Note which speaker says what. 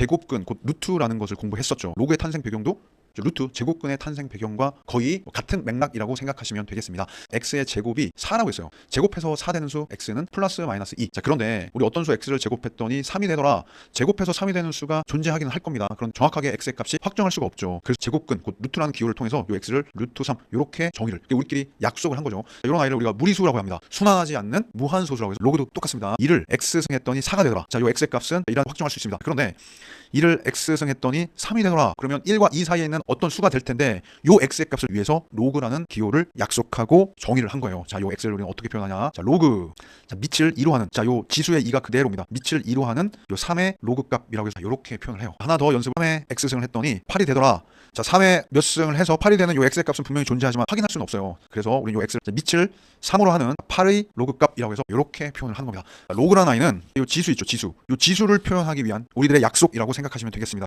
Speaker 1: 제곱근 곧 루트라는 것을 공부했었죠. 로그의 탄생 배경도 저 루트 제곱근의 탄생 배경과 거의 같은 맥락이라고 생각하시면 되겠습니다. x의 제곱이 4라고 했어요. 제곱해서 4 되는 수 x는 플러스 마이너스 2. 자 그런데 우리 어떤 수 x를 제곱했더니 3이 되더라. 제곱해서 3이 되는 수가 존재하기는 할 겁니다. 그런 정확하게 x의 값이 확정할 수가 없죠. 그래서 제곱근 곧 루트라는 기호를 통해서 이 x를 루트 3 이렇게 정의를 우리끼리 약속을 한 거죠. 이런 아이를 우리가 무리수라고 합니다. 순환하지 않는 무한소수라고 해서 로그도 똑같습니다. 2를 x 승했더니 4가 되더라. 자, 이 x의 값은 이란 확정할 수 있습니다. 그런데 2를 x 승 했더니 3이 되더라. 그러면 1과 2 사이에 있는 어떤 수가 될 텐데 요 x의 값을 위해서 로그라는 기호를 약속하고 정의를 한 거예요. 자, 요 x를 우리는 어떻게 표현하냐? 자, 로그. 자, 밑을 2로 하는 자, 요 지수의 2가 그대로입니다. 밑을 2로 하는 요 3의 로그 값이라고 해서 이렇게 표현을 해요. 하나 더 연습 3의 x 승을 했더니 8이 되더라. 자, 3의 몇 승을 해서 8이 되는 요 x의 값은 분명히 존재하지만 확인할 수는 없어요. 그래서 우리는 요 x를 자, 밑을 3으로 하는 8의 로그 값이라고 해서 이렇게 표현을 하는 겁니다. 자, 로그라는 아이는 요 지수 있죠, 지수. 요 지수를 표현하기 위한 우리들의 약속이라고 생각하시면 되겠습니다.